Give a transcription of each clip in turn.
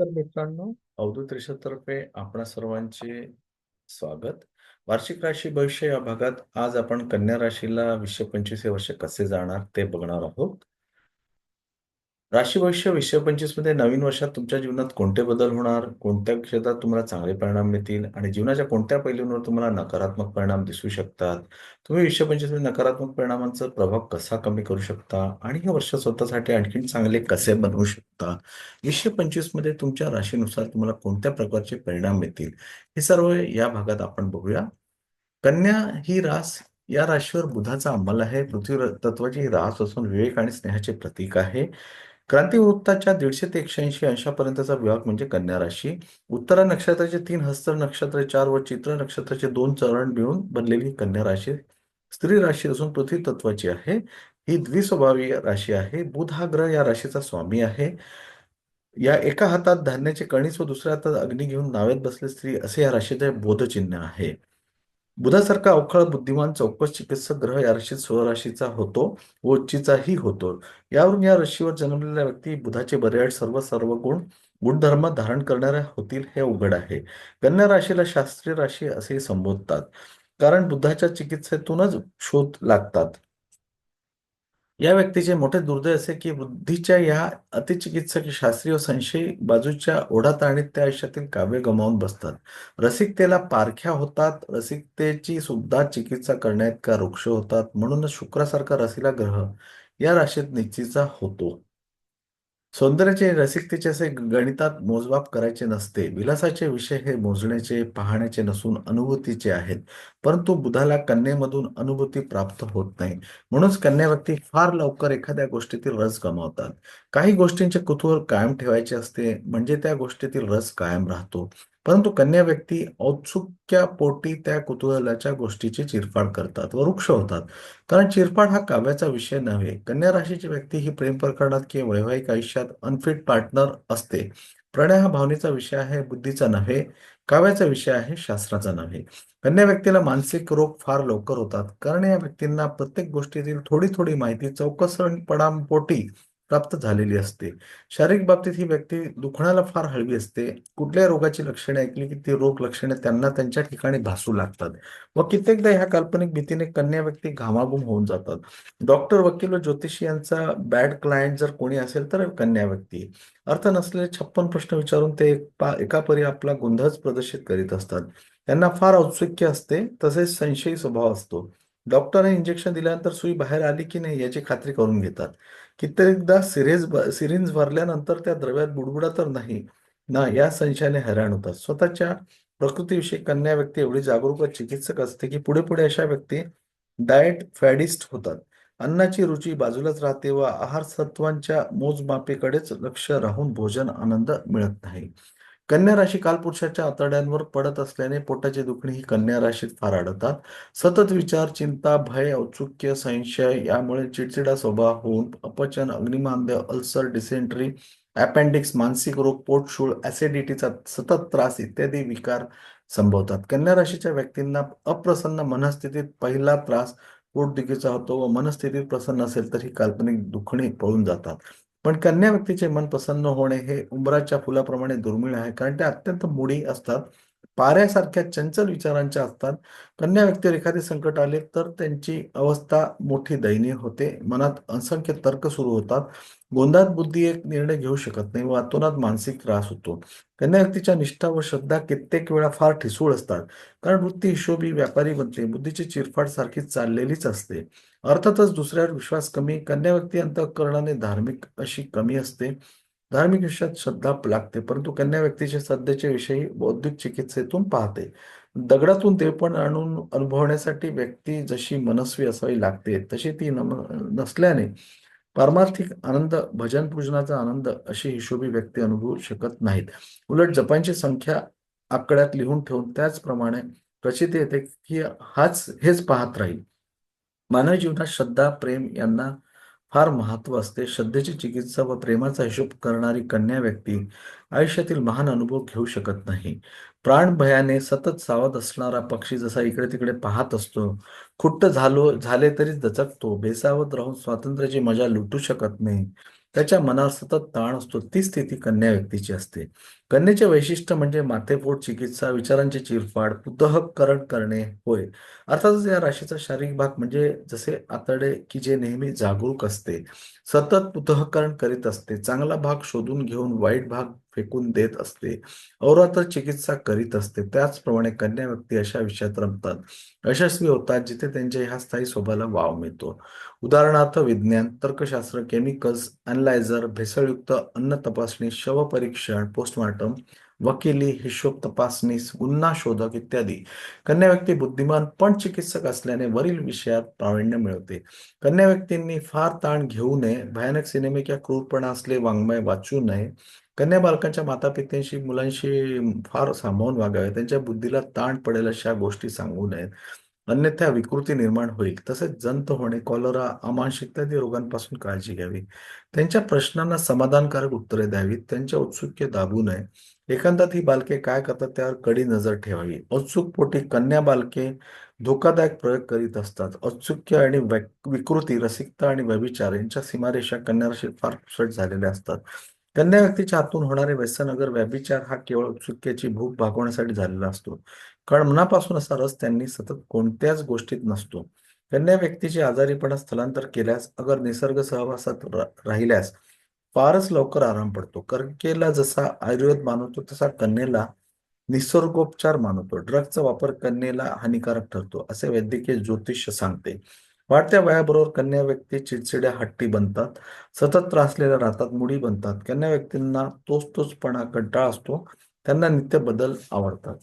तर मित्रांनो, अवधूत रिषदतर्फे आपणा सर्वांचे स्वागत. वार्षिक राशी भविष्य या भागात आज आपण कन्या राशीला 2025 पंचवीस वर्ष कसे जाणार ते बघणार आहोत. राशी भविष्य 2025 मध्ये नवीन वर्षात तुमच्या जीवनात कोणते बदल होणार, कोणत्या क्षेत्रात तुम्हाला चांगले परिणाम मिळतील आणि जीवनाच्या कोणत्या पैलूंवर तुम्हाला नकारात्मक परिणाम दिसू शकतात. तुम्ही 2025 मध्ये नकारात्मक परिणामांचा प्रभाव कसा कमी करू शकता आणि हे वर्ष स्वतःसाठी आणखीन चांगले कसे बनवू शकता. 2025 मध्ये तुमच्या राशीनुसार तुम्हाला कोणत्या प्रकारचे परिणाम मिळतील, हे सर्व या भागात आपण बघूया. कन्या ही रास या राशीवर बुधाचा अंमल आहे. पृथ्वी तत्वाची रास असून विवेक आणि स्नेहाचे प्रतीक आहे. क्रांतिवृत्ताच्या दीडशे ते एकशे ऐंशी अंशापर्यंतचा विभाग म्हणजे कन्या राशी. उत्तरा नक्षत्राचे तीन, हस्त नक्षत्र चार व चित्र नक्षत्राचे दोन चरण मिळून बनलेली कन्या राशी स्त्री राशी असून पृथ्वी तत्वाची आहे. ही द्विस्वभावी राशी आहे. बुध हा ग्रह या राशीचा स्वामी आहे. या एका हातात धान्याचे कणीस व दुसऱ्या हातात अग्नी घेऊन नावेत बसले स्त्री असे या राशीचे बोधचिन्ह आहे. बुधासारखा अवखळ बुद्धिमान चौकस चिकित्सक ग्रह या राशीत स्वराशीचा होतो व उच्चीचाही होतो. यावरून या राशीवर जन्मलेल्या व्यक्ती बुधाचे बऱ्याड सर्व सर्व गुण गुणधर्म धारण करणाऱ्या होतील हे उघड आहे. कन्या राशीला शास्त्रीय राशी असे संबोधतात. कारण बुद्धाच्या चिकित्सेतूनच शोध लागतात. या व्यक्तीचे मोठे दुर्दैव असे की बुद्धीच्या या अतिचिकित्सक शास्त्रीय संशयी बाजूच्या ओढाताणीत त्या आयुष्यातील काव्य गमावून बसतात. रसिकतेला पारख्या होतात. रसिकतेची सुद्धा चिकित्सा करण्यात का वृक्ष होतात. म्हणूनच शुक्रासारखा रसिला ग्रह या राशीत निश्चितचा होतो. सौंदर्याचे रसिकतेचे असे गणितात मोजमाप करायचे नसते. विलासाचे विषय हे मोजण्याचे पाहण्याचे नसून अनुभूतीचे आहेत. परंतु बुधाला कन्येमधून अनुभूती प्राप्त होत नाही. म्हणूनच कन्या व्यक्ती फार लवकर एखाद्या गोष्टीतील रस गमावतात. काही गोष्टींचे कुतूहल कायम ठेवायचे असते म्हणजे त्या गोष्टीतील रस कायम राहतो. परंतु कन्या व्यक्ती औत्सुक्यापोटी त्या कुतूहलाच्या गोष्टीची चिरफाड करतात व वृक्ष होतात. कारण चिरफाड हा काव्याचा विषय नव्हे. कन्या राशीची व्यक्ती ही प्रेम प्रकरणात किंवा वैवाहिक आयुष्यात अनफिट पार्टनर असते. प्रणय हा भावनेचा विषय आहे बुद्धीचा नव्हे. काव्याचा विषय आहे शास्त्राचा नव्हे. कन्या व्यक्तीला मानसिक रोग फार लवकर होतात. कारण या व्यक्तींना प्रत्येक गोष्टीतील थोडी थोडी माहिती चौकसपणापोटी प्राप्त झालेली असते. शारीरिक बाबतीत ही व्यक्ती दुखण्याला फार हळवी असते. कुठल्या रोगाची लक्षणे ऐकली की ती रोग लक्षणे त्यांना त्यांच्या ठिकाणी भासू लागतात. व कित्येकदा ह्या काल्पनिक भीतीने कन्या व्यक्ती घामाघूम होऊन जातात. डॉक्टर वकील व ज्योतिषी यांचा बॅड क्लायंट जर कोणी असेल तर कन्या व्यक्ती. अर्थ नसलेले छप्पन प्रश्न विचारून ते एका परी आपला गोंधळच प्रदर्शित करीत असतात. त्यांना फार औत्सुक्य असते तसेच संशयी स्वभाव असतो. डॉक्टरने इंजेक्शन दिल्यानंतर सुई बाहेर आली की नाही याची खात्री करून घेतात. कित्येकदा सिरेज सिरिंज भरल्यानंतर त्या द्रव्यात बुडबुडा तर नाही. ना या संशयाने हैराण होतात. स्वतःच्या प्रकृतीविषयी कन्या व्यक्ती एवढी जागरूक चिकित्सक असते की पुढे पुढे अशा व्यक्ती डाएट फॅडिस्ट होतात. अन्नाची रुची बाजूलाच राहते व आहार सत्वांच्या मोजमापेकडेच लक्ष राहून भोजन आनंद मिळत नाही. कन्या राशी कालपुरुषाच्या आतड्यांवर पडत असल्याने पोटाची दुखणी ही कन्या राशीत फार आढळतात. सतत विचार चिंता भय औत्सुक्य संशय यामुळे चिडचिडा स्वभाव होऊन अपचन अग्निमांद्य अल्सर डिसेंट्री अपेंडिक्स मानसिक रोग पोटशूळ ऍसिडिटीचा सतत त्रास इत्यादी विकार संभवतात. कन्या राशीच्या व्यक्तींना अप्रसन्न मनस्थितीत पहिला त्रास पोटदुखीचा होतो व मनस्थितीत प्रसन्न असेल तर ही काल्पनिक दुखणी पळून जातात. पण कन्या व्यक्तीचे मन प्रसन्न होणे हे उंबराच्या फुलाप्रमाणे दुर्मिळ आहे कारण ते अत्यंत मुडी असतात पाऱ्यासारख्या चंचल विचारांच्या असतात. कन्या व्यक्तीवर एखादे संकट आले तर त्यांची अवस्था मोठी दयनीय होते. मनात असंख्य तर्क सुरू होतात. गोंधात बुद्धी एक निर्णय घेऊ शकत नाही व अतोनात मानसिक त्रास होतो. कन्या व्यक्तीच्या निष्ठा व श्रद्धा कित्येक वेळा फार ठिसूळ असतात. कारण वृत्ती हिशोबी व्यापारी बनते. बुद्धीची चिरफाट सारखी चाललेलीच असते. अर्थातच दुसऱ्यावर विश्वास कमी कन्या व्यक्ती अंतकरणाने धार्मिक अशी कमी असते. धार्मिक विषयात श्रद्धा लागते परंतु कन्या व्यक्तीचे सध्याचे विषयी बौद्धिक चिकित्सेतून पाहते. दगडातून देवपण आणून अनुभवण्यासाठी व्यक्ती जशी मनस्वी असावी लागते तशी ती नम नसल्याने पारमार्थिक आनंद भजन पूजनाचा आनंद अशी हिशोबी व्यक्ती अनुभवू शकत नाहीत. उलट जपांची संख्या आकड्यात लिहून ठेवून त्याचप्रमाणे प्रचिती येते की हाच हेच पाहत राहील. मानवी जीवनात श्रद्धा प्रेम यांना फार महत्त्व असते. श्रद्धेची चिकित्सा व प्रेमाचा हिशोब करणारी कन्या व्यक्ती आयुष्यातील महान अनुभव घेऊ शकत नाही. प्राणभयाने सतत सावध असणारा पक्षी जसा इकडे तिकडे पाहत असतो खुट्ट झालो झाले तरी दचकतो बेसावत राहून स्वातंत्र्याची मजा लुटू शकत नाही. त्याच्या मनावर सतत ताण असतो. ती स्थिती कन्या व्यक्तीची असते. कन्येचे वैशिष्ट्य म्हणजे माथेपोट चिकित्सा विचारांची चिरफाड पुतहकरण करणे होय. अर्थातच या राशीचा शारीरिक भाग म्हणजे जसे आतडे की जे नेहमी जागरूक असते सतत पुतहकरण करीत असते चांगला भाग शोधून घेऊन वाईट भाग फेकून देत असते अवरात्र चिकित्सा करीत असते त्याचप्रमाणे कन्या व्यक्ती अशा विषयात रमतात यशस्वी होतात जिथे त्यांच्या ह्या स्थायी स्वभावाला वाव मिळतो. उदाहरणार्थ विज्ञान तर्कशास्त्र केमिकल्स अनलायझर भेसळयुक्त अन्न तपासणी शवपरीक्षण पोस्टमार्टम वकिली हिशोब तपासणी गुन्हा शोधक इत्यादी कन्या व्यक्ती बुद्धिमान पण चिकित्सक असल्याने वरील विषयात प्रावीण्य मिळवते कन्या व्यक्तींनी फार ताण घेऊ नये भयानक सिनेमे किंवा क्रूरपणा असले वाङ्मय वाचू नये कन्या बालकांच्या मातापित्यांशी मुलांशी फार सांभाळून वागावे त्यांच्या बुद्धीला ताण पडेल अशा गोष्टी सांगू नयेत अन्यथा विकृती निर्माण होईल. तसेच जंत होणे कॉलरा अमांश इत्यादी रोगांपासून काळजी घ्यावी. त्यांच्या प्रश्नांना समाधानकारक उत्तरे द्यावीत. त्यांच्या उत्सुक्य दाबू नये. एखाद्यात ही बालके काय करतात त्यावर कडी नजर ठेवावी. औत्सुक पोटी कन्या बालके धोकादायक प्रयोग करीत असतात. औत्सुक्य आणि विकृती रसिकता आणि व्यभिचार यांच्या सीमारेषा कन्या राशीत फार पुसट झालेल्या असतात. कन्या व्यक्तीच्या हातून होणारे व्यसनगर व्यभिचार हा केवळ उत्सुक्याची भूक भागवण्यासाठी झालेला असतो. कारण मनापासून असा रस त्यांनी सतत कोणत्याच गोष्टीत नसतो. कन्या व्यक्तीचे आजारीपणा स्थलांतर केल्यास अगर निसर्ग सहवासात राहिल्यास फारच लवकर आराम पडतो. कर्केला जसा आयुर्वेद मानवतो तसा कन्येला निसर्गोपचार मानवतो. ड्रगचा वापर कन्येला हानिकारक ठरतो असे वैद्यकीय ज्योतिष सांगते. वाढत्या वयाबरोबर कन्या व्यक्ती चिडचिड्या हट्टी बनतात सतत त्रासलेल्या राहतात मुडी बनतात. कन्या व्यक्तींना तोच तोचपणा कंटाळ असतो. त्यांना नित्य बदल आवडतात.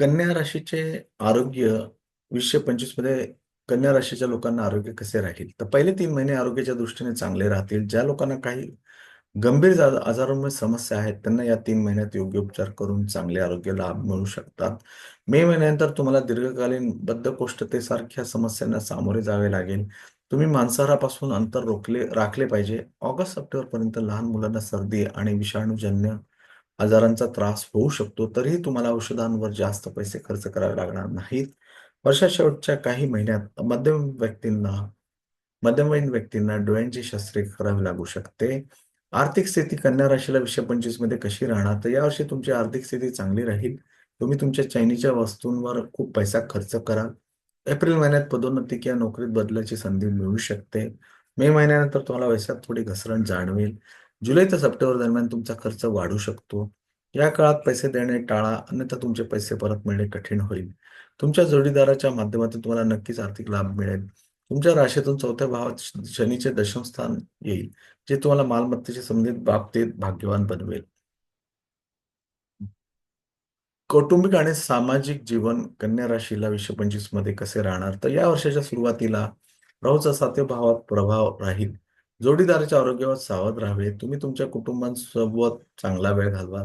कन्या राशीचे आरोग्य वीसशे पंचवीसमध्ये कन्या राशीच्या लोकांना आरोग्य कसे राहील? तर पहिले तीन महिने आरोग्याच्या दृष्टीने चांगले राहतील. ज्या लोकांना काही गंभीर आजारांमुळे समस्या आहेत त्यांना या तीन महिन्यात योग्य उपचार करून चांगले आरोग्य लाभ मिळू शकतात. मे महिन्यानंतर तुम्हाला दीर्घकालीन बद्धकोष्ठतेसारख्या समस्यांना सामोरे जावे लागेल. तुम्ही मांसाहारापासून अंतर रोखले राखले पाहिजे. ऑगस्ट सप्टेंबर पर्यंत लहान मुलांना सर्दी आणि विषाणूजन्य आजारांचा त्रास होऊ शकतो तरीही तुम्हाला औषधांवर जास्त पैसे खर्च करावे लागणार नाहीत. वर्षा शेवटच्या काही महिन्यात मध्यम व्यक्तींना मध्यमवयीन व्यक्तींना डोळ्यांची शस्त्रे करावी लागू शकते. आर्थिक स्थिती कन्या राशीला विषय पंचवीसमध्ये कशी राहणार? तर यावर्षी तुमची आर्थिक स्थिती चांगली राहील. तुम्ही तुमच्या चैनीच्या वस्तूंवर खूप पैसा खर्च कराल एप्रिल महिन्यात पदोन्नती किंवा नोकरीत बदलाची संधी मिळू शकते. मे महिन्यानंतर तुम्हाला वैशात थोडी घसरण जाणवेल. जुलै ते सप्टेंबर दरम्यान तुमचा खर्च वाढू शकतो. या काळात पैसे देणे टाळा अन्यथा तुमचे पैसे परत मिळणे कठीण होईल. तुमच्या जोडीदाराच्या माध्यमातून तुम्हाला नक्कीच आर्थिक लाभ मिळेल. तुमच्या राशीतून चौथ्या भावात शनीचे दशम स्थान येईल जे तुम्हाला मालमत्तेच्या संबंधित बाबतीत भाग्यवान बनवेल. कौटुंबिक आणि सामाजिक जीवन कन्या राशीला विश्व पंचवीसमध्ये कसे राहणार? तर या वर्षाच्या सुरुवातीला राहूचा सातव्या भावात प्रभाव राहील. जोडीदाराच्या आरोग्यावर सावध राहावे. तुम्ही तुमच्या कुटुंबांसोबत चांगला वेळ घालवा.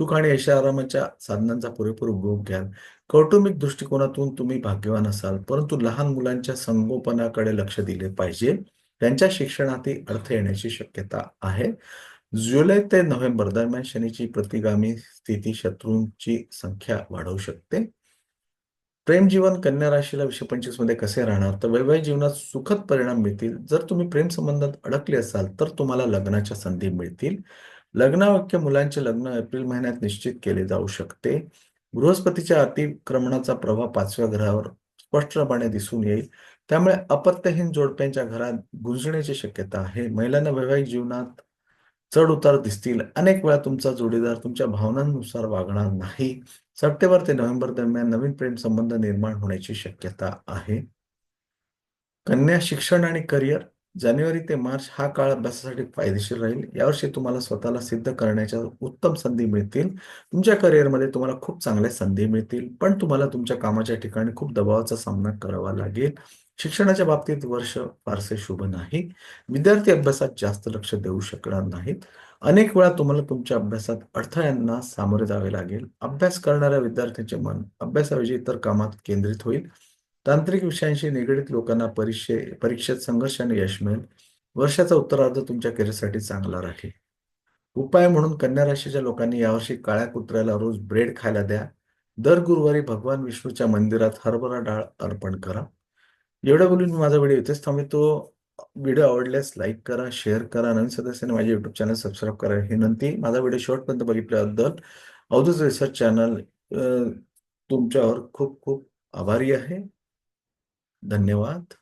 सुख आणि आरामाच्या साधनांचा पुरेपूर उपभोग घ्याल कौटुंबिक दृष्टिकोनातून तुम्ही भाग्यवान असाल परंतु लहान मुलांच्या संगोपनाकडे लक्ष दिले पाहिजे. त्यांच्या शिक्षणातही अर्थ येण्याची शक्यता आहे. जुलै ते नोव्हेंबर दरम्यान शनीची प्रतिगामी स्थिती शत्रूंची संख्या वाढवू शकते. प्रेम जीवन कन्या राशीला विषय पंचवीसमध्ये कसे राहणार? तर वैवाहिक जीवनात सुखद परिणाम मिळतील. जर तुम्ही प्रेम संबंधात अडकले असाल तर तुम्हाला लग्नाच्या संधी मिळतील. लग्नावाक्य मुलांचे लग्न एप्रिल महिन्यात निश्चित केले जाऊ शकते. बृहस्पतीच्या अतिक्रमणाचा प्रभाव पाचव्या ग्रहावर स्पष्टपणे दिसून येईल. त्यामुळे अपत्यहीन जोडप्यांच्या घरात गुंजण्याची शक्यता आहे. महिलांना वैवाहिक जीवनात चढ उतार दिसतील. अनेक वेळा तुमचा जोडीदार तुमच्या भावनांनुसार वागणार नाही. सप्टेंबर ते नोव्हेंबर दरम्यान नवीन प्रेम संबंध निर्माण होण्याची शक्यता आहे. कन्या शिक्षण आणि करिअर जानेवारी ते मार्च हा काळ अभ्यासासाठी फायदेशीर राहील. यावर्षी तुम्हाला स्वतःला सिद्ध करण्याच्या उत्तम संधी मिळतील. तुमच्या करिअरमध्ये तुम्हाला खूप चांगल्या संधी मिळतील. पण तुम्हाला तुमच्या कामाच्या ठिकाणी खूप दबावाचा सामना करावा लागेल. शिक्षणाच्या बाबतीत वर्ष फारसे शुभ नाही. विद्यार्थी अभ्यासात जास्त लक्ष देऊ शकणार नाहीत. अनेक वेळा तुम्हाला तुमच्या अभ्यासात अडथळ्यांना सामोरे जावे लागेल. अभ्यास करणाऱ्या विद्यार्थ्यांचे मन अभ्यासाऐवजी इतर कामात केंद्रित होईल. तांत्रिक विषयांशी निगडीत लोकांना परीक्षे परीक्षेत संघर्षाने यश मिळेल. वर्षाचा उत्तरार्ध तुमच्या करिअरसाठी चांगला राहील. उपाय म्हणून कन्या राशीच्या लोकांनी यावर्षी काळ्या कुत्र्याला रोज ब्रेड खायला द्या. दर गुरुवारी भगवान विष्णूच्या मंदिरात हरभरा डाळ अर्पण करा. एवढं बोलून मी माझा व्हिडिओ इथेच तो व्हिडिओ आवडल्यास लाईक करा, शेअर करा. नवीन सदस्यांनी माझे युट्यूब चॅनल सबस्क्राईब करा ही विनंती. माझा व्हिडिओ शेवटपर्यंत बघितल्याबद्दल अवधूत रिसर्च चॅनल तुमच्यावर खूप खूप आभारी आहे. धन्यवाद.